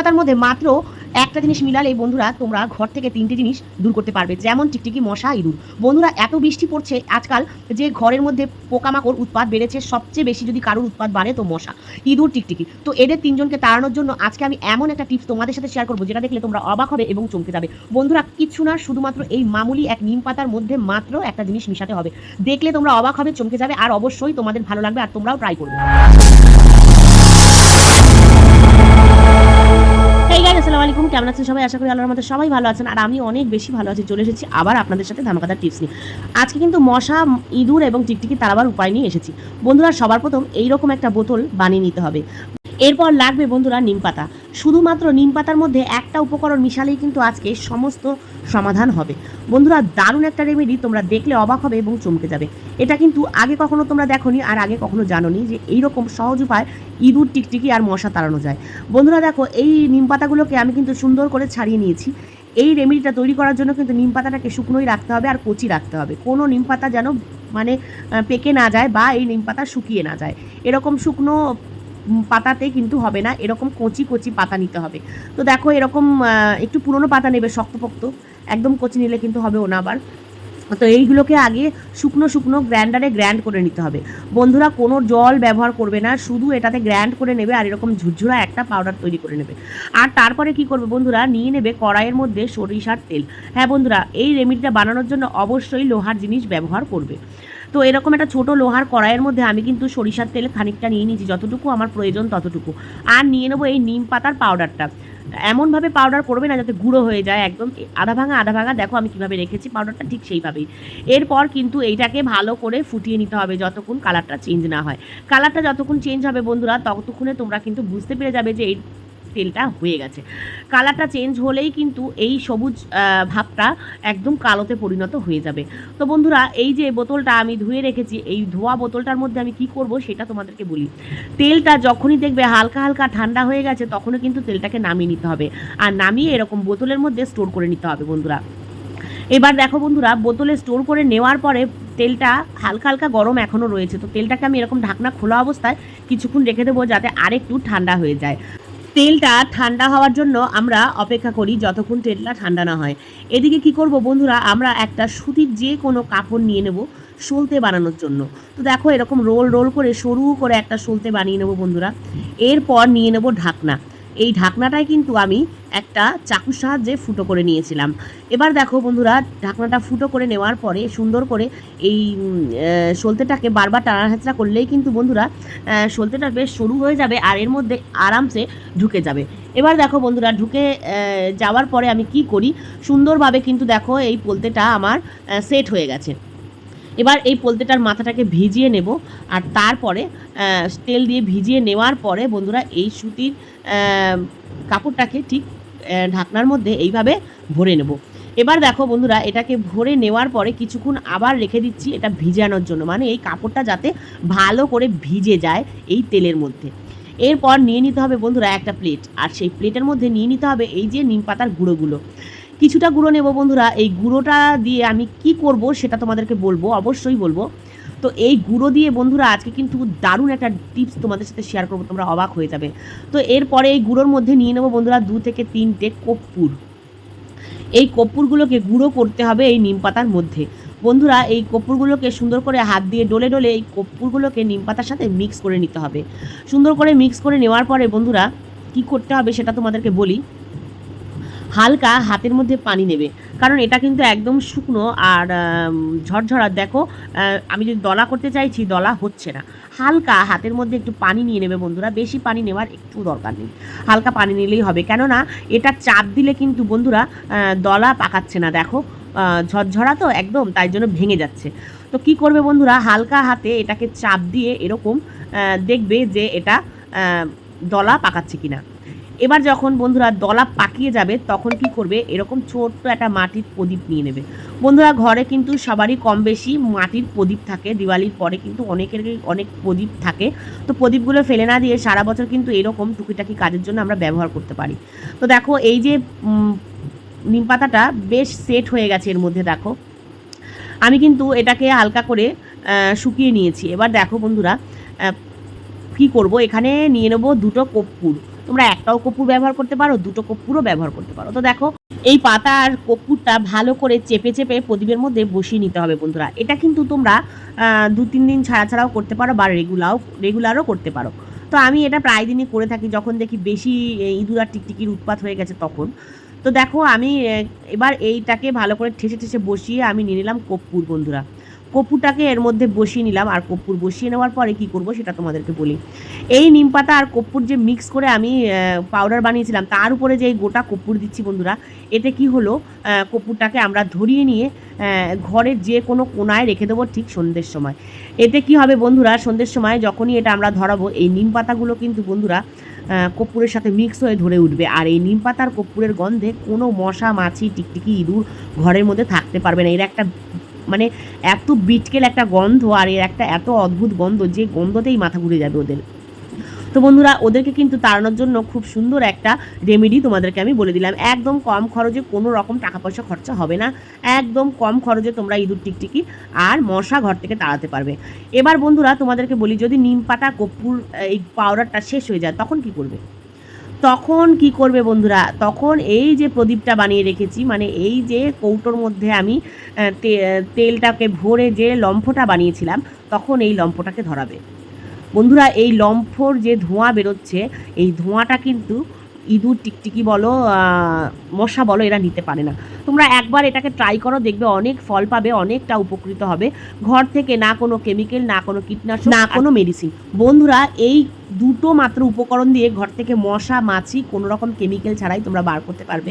পাতার মধ্যে মাত্র একটা জিনিস মিলালে বন্ধুরা তোমরা ঘর থেকে তিনটে জিনিস দূর করতে পারবে, যেমন টিকটিকি মশা ইঁদুর। বন্ধুরা, এত বৃষ্টি পড়ছে আজকাল যে ঘরের মধ্যে পোকামাকড় উৎপাদ বেড়েছে, সবচেয়ে বেশি যদি কারোর উৎপাদ বাড়ে তো মশা, ইঁদুর, টিকটিকি। তো এদের তিনজনকে তাড়ানোর জন্য আজকে আমি এমন একটা টিপস তোমাদের সাথে শেয়ার করব, যেটা দেখলে তোমরা অবাক হবে এবং চমকে যাবে। বন্ধুরা, কিছু না, শুধুমাত্র এই মামুলি এক নিম পাতার মধ্যে মাত্র একটা জিনিস মিশাতে হবে। দেখলে তোমরা অবাক হবে, চমকে যাবে, আর অবশ্যই তোমাদের ভালো লাগবে, আর তোমরাও ট্রাই করবে। এই আলাইকুম। কেমন আছেন সবাই? আশা করি আল্লাহর মধ্যে সবাই ভালো আছেন। আর আমি অনেক বেশি ভালো আছি, চলে এসেছি আবার আপনাদের সাথে ধামাকাদার টিপস নিয়ে। আজকে কিন্তু মশা, ইঁদুর এবং টিকটিকি তারাবার উপায় নিয়ে এসেছি। বন্ধুরা, সবার প্রথম এইরকম একটা বোতল বানিয়ে নিতে হবে। এরপর লাগবে বন্ধুরা নিম পাতা। শুধুমাত্র নিম পাতার মধ্যে একটা উপকরণ মিশালেই কিন্তু আজকে সমস্ত সমাধান হবে। বন্ধুরা, দারুণ একটা রেমেডি তোমরা দেখলে অবাক হবে এবং চমকে যাবে। এটা কিন্তু আগে কখনো তোমরা দেখোনি, আর আগে কখনো জানোনি যে এইরকম সহজ উপায় ইঁদুর, টিকটিকি আর মশা তাড়ানো যায়। বন্ধুরা, দেখো, এই নিম পাতাগুলোকে আমি কিন্তু সুন্দর করে ছাড়িয়ে নিয়েছি। এই রেমেডিটা তৈরি করার জন্য কিন্তু নিম পাতাটাকে শুকনোই রাখতে হবে আর কচি রাখতে হবে। কোনো নিম পাতা যেন মানে পেকে না যায় বা এই নিম পাতা শুকিয়ে না যায়। এরকম শুকনো পাতাতে কিন্তু হবে না। এরকম কচি কচি পাতা নিতে হবে। তো দেখো এরকম একটু পুরনো পাতা নেবে, শক্তপোক্ত। একদম কচি নিলে কিন্তু হবে না তো এইগুলোকে আগে শুকনো শুকনো গ্র্যান্ডারে গ্র্যান্ড করে নিতে হবে। বন্ধুরা, কোনো জল ব্যবহার করবে না। শুধু এটাতে গ্র্যান্ড করে নেবে আর এরকম ঝুরঝুরা একটা পাউডার তৈরি করে নেবে। আর তারপরে কি করবে বন্ধুরা, নিয়ে নেবে কড়াইয়ের মধ্যে সরিষার তেল। হ্যাঁ বন্ধুরা, এই রেমেডিটা বানানোর জন্য অবশ্যই লোহার জিনিস ব্যবহার করবে। তো এরকম একটা ছোট লোহার কড়াইয়ের মধ্যে আমি কিন্তু সরিষার তেল খানিকটা নিয়ে নিয়েছি। যতটুকু আমার প্রয়োজন ততটুকু। আর নিয়ে নেব এই নিম পাতার পাউডারটা এমনভাবে পাউডার করবে না যাতে গুঁড়ো হয়ে যায় একদম। আধা ভাঙা আধা ভাঙা, দেখো আমি কীভাবে রেখেছি পাউডারটা ঠিক সেইভাবেই। এরপর কিন্তু এইটাকে ভালো করে ফুটিয়ে নিতে হবে যতক্ষণ কালারটা চেঞ্জ না হয়। কালারটা যতক্ষণ চেঞ্জ হবে বন্ধুরা, ততক্ষণে তোমরা কিন্তু বুঝতে পেরে যাবে যে এই তেলটা হয়ে গেছে। কালারটা চেঞ্জ হলেই কিন্তু এই সবুজ ভাবটা একদম কালোতে পরিণত হয়ে যাবে। তো বন্ধুরা, এই যে বোতলটা আমি ধুয়ে রেখেছি, এই ধোয়া বোতলটার মধ্যে আমি কি করব সেটা তোমাদেরকে বলি। তেলটা যখনই দেখবে হালকা হালকা ঠান্ডা হয়ে গেছে তখনও কিন্তু তেলটাকে নামিয়ে নিতে হবে। আর নামিয়ে এরকম বোতলের মধ্যে স্টোর করে নিতে হবে বন্ধুরা। এবার দেখো বন্ধুরা, বোতলে স্টোর করে নেওয়ার পরে তেলটা হালকা হালকা গরম এখনও রয়েছে। তো তেলটাকে আমি এরকম ঢাকনা খোলা অবস্থায় কিছুক্ষণ রেখে দেবো যাতে আরেকটু ঠান্ডা হয়ে যায়। তেলটা ঠান্ডা হওয়ার জন্য আমরা অপেক্ষা করি যতক্ষণ তেলটা ঠান্ডা না হয়। এদিকে কি করব বন্ধুরা, আমরা একটা সুতির যে কোনো কাপড় নিয়ে নেব সলতে বানানোর জন্য। তো দেখো এরকম রোল রোল করে, সরু করে একটা সলতে বানিয়ে নেব বন্ধুরা। এরপর নিয়ে নেব ঢাকনা। এই ঢাকনাটাই কিন্তু আমি একটা চাকুর সাহায্যে ফুটো করে নিয়েছিলাম। এবার দেখো বন্ধুরা, ঢাকনাটা ফুটো করে নেওয়ার পরে, সুন্দর করে এই সলতেটাকে বারবার টানা হেঁচড়া করলেই কিন্তু বন্ধুরা সলতেটা বেশ সরু হয়ে যাবে আর এর মধ্যে আরামসে ঢুকে যাবে। এবার দেখো বন্ধুরা, ঢুকে যাওয়ার পরে আমি কি করি? সুন্দরভাবে কিন্তু দেখো এই পোলতেটা আমার সেট হয়ে গেছে। এবার এই পোলতেটার মাথাটাকে ভিজিয়ে নেব আর তারপরে তেল দিয়ে ভিজিয়ে নেওয়ার পরে বন্ধুরা এই সুতির কাপড়টাকে ঠিক ঢাকনার মধ্যে এইভাবে ভরে নেব। এবার দেখো বন্ধুরা, এটাকে ভরে নেওয়ার পরে কিছুক্ষণ আবার রেখে দিচ্ছি এটা ভিজানোর জন্য। মানে এই কাপড়টা যাতে ভালো করে ভিজে যায় এই তেলের মধ্যে। এরপর নিয়ে নিতে হবে বন্ধুরা একটা প্লেট। আর সেই প্লেটের মধ্যে নিয়ে নিতে হবে এই যে নিম পাতার গুঁড়োগুলো। কিছুটা গুঁড়ো নেব বন্ধুরা। এই গুঁড়োটা দিয়ে আমি কি করব সেটা তোমাদেরকে বলব, অবশ্যই বলব। তো এই গুঁড়ো দিয়ে বন্ধুরা, আজকে কিন্তু দারুণ একটা টিপস তোমাদের সাথে শেয়ার করব, তোমরা অবাক হয়ে যাবে। তো এরপরে এই গুঁড়োর মধ্যে নিয়ে নেব বন্ধুরা, দু থেকে তিনটে কর্পূর। এই কর্পূরগুলোকে গুঁড়ো করতে হবে এই নিম পাতার মধ্যে। বন্ধুরা, এই কর্পূরগুলোকে সুন্দর করে হাত দিয়ে ডলে ডলে এই কর্পূরগুলোকে নিম পাতার সাথে মিক্স করে নিতে হবে। সুন্দর করে মিক্স করে নেওয়ার পরে বন্ধুরা, কি করতে হবে সেটা তোমাদেরকে বলি। হালকা হাতের মধ্যে পানি নেবে। কারণ এটা কিন্তু একদম শুকনো আর ঝরঝরা। দেখো আমি যদি দলা করতে চাইছি, দলা হচ্ছে না। হালকা হাতের মধ্যে একটু পানি নিয়ে নেবে বন্ধুরা। বেশি পানি নেওয়ার একটু দরকার নেই। হালকা পানি নিলেই হবে। কেননা, এটা চাপ দিলে কিন্তু বন্ধুরা দলা পাকাচ্ছে না। দেখো ঝরঝরা তো একদম, তাই জন্য ভেঙে যাচ্ছে। তো কি করবে বন্ধুরা? হালকা হাতে এটাকে চাপ দিয়ে এরকম দেখবে যে এটা দলা পাকাচ্ছে কিনা। এবার যখন বন্ধুরা দলা পাকিয়ে যাবে, তখন কি করবে? এরকম ছোট্ট একটা মাটির প্রদীপ নিয়ে নেবে। বন্ধুরা, ঘরে কিন্তু সবারই কম বেশি মাটির প্রদীপ থাকে। দিওয়ালির পরে কিন্তু অনেকের অনেক প্রদীপ থাকে। তো প্রদীপগুলো ফেলে না দিয়ে সারা বছর কিন্তু এরকম টুকিটাকি কাজের জন্য আমরা ব্যবহার করতে পারি। তো দেখো, এই যে নিম পাতাটা বেশ সেট হয়ে গেছে এর মধ্যে, দেখো। আমি কিন্তু এটাকে হালকা করে শুকিয়ে নিয়েছি। এবার দেখো বন্ধুরা কি করব? এখানে নিয়ে নেব দুটো কর্পূর। তোমরা একটাও কপুর ব্যবহার করতে পারো, দুটো কপুরও ব্যবহার করতে পারো। তো দেখো, এই পাতা আর কপুরটা ভালো করে চেপে চেপে প্রদীপের মধ্যে বসিয়ে নিতে হবে বন্ধুরা। এটা কিন্তু তোমরা দু তিন দিন ছাড়া ছাড়াও করতে পারো বা রেগুলারও রেগুলারও করতে পারো। তো আমি এটা প্রায় দিনই করে থাকি, যখন দেখি বেশি ইঁদুর আর টিকটিকির উৎপাত হয়ে গেছে তখন। তো দেখো, আমি এবার এইটাকে ভালো করে ঠেসে ঠেসে বসিয়ে আমি নিয়ে নিলাম কর্পূর বন্ধুরা। কর্পূরটাকে এর মধ্যে বসিয়ে নিলাম। আর কর্পূর বসিয়ে নেওয়ার পরে কি করব সেটা তোমাদেরকে বলি। এই নিম পাতা আর কর্পূর যে মিক্স করে আমি পাউডার বানিয়েছিলাম তার উপরে যে এই গোটা কর্পূর দিচ্ছি বন্ধুরা এতে কি হলো আহ, কর্পূরটাকে আমরা ধরিয়ে নিয়ে ঘরের যে কোনো কোনায় রেখে দেবো ঠিক সন্ধ্যের সময়। এতে কি হবে বন্ধুরা সন্ধ্যের সময় যখনই এটা আমরা ধরাবো এই নিম পাতাগুলো কিন্তু বন্ধুরা কর্পূরের সাথে মিক্স হয়ে ধরে উঠবে। আর এই নিম পাতার কর্পূরের গন্ধে কোনো মশা মাছি টিকটিকি ইঁদুর ঘরের মধ্যে থাকতে পারবে না। এর একটা মানে এত বিটকেল একটা গন্ধ আর এর একটা এত অদ্ভুত গন্ধ যে গন্ধতেই মাথা ঘুরে যাবে ওদের। তো বন্ধুরা, ওদেরকে কিন্তু তাড়ানোর জন্য খুব সুন্দর একটা রেমেডি তোমাদেরকে আমি বলে দিলাম। একদম কম খরচে কোনো রকম টাকা পয়সা খরচা হবে না। একদম কম খরচে তোমরা ইঁদুর টিকটিকি আর মশা ঘর থেকে তাড়াতে পারবে। এবার বন্ধুরা, তোমাদেরকে বলি, যদি নিম পাতা, কর্পূর, এই পাউডারটা শেষ হয়ে যায়, তখন কি করবে? তখন কি করবে বন্ধুরা? তখন এই যে প্রদীপটা বানিয়ে রেখেছি মানে এই যে কৌটোর মধ্যে আমি তেলটাকে ভরে যে লম্ফটা বানিয়েছিলাম, তখন এই লম্ফটাকে ধরাবে। বন্ধুরা, এই লম্ফর যে ধোঁয়া বেরোচ্ছে, এই ধোঁয়াটা কিন্তু ইঁদুর টিকটিকি বলো মশা বলো এরা নিতে পারে না। তোমরা একবার এটাকে ট্রাই করো দেখবে অনেক ফল পাবে অনেকটা উপকৃত হবে। ঘর থেকে না কোনো কেমিক্যাল না কোনো কীটনাশক না কোনো মেডিসিন বন্ধুরা এই দুটো মাত্র উপকরণ দিয়ে ঘর থেকে মশা মাছি কোনো রকম কেমিক্যাল ছাড়াই তোমরা বার করতে পারবে।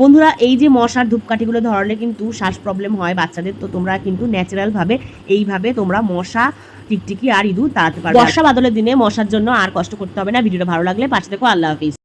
বন্ধুরা এই যে মশার ধূপকাঠিগুলো ধরালে কিন্তু শ্বাস প্রবলেম হয় বাচ্চাদের তো তোমরা কিন্তু ন্যাচারালভাবে এইভাবে তোমরা মশা টিকটিকি আর ইঁদুর তাড়াতে পারবে। বর্ষা বাদলের দিনে মশার জন্য আর কষ্ট করতে হবে না। ভিডিওটা ভালো লাগলে পাশে দেখো আল্লাহ হাফিজ।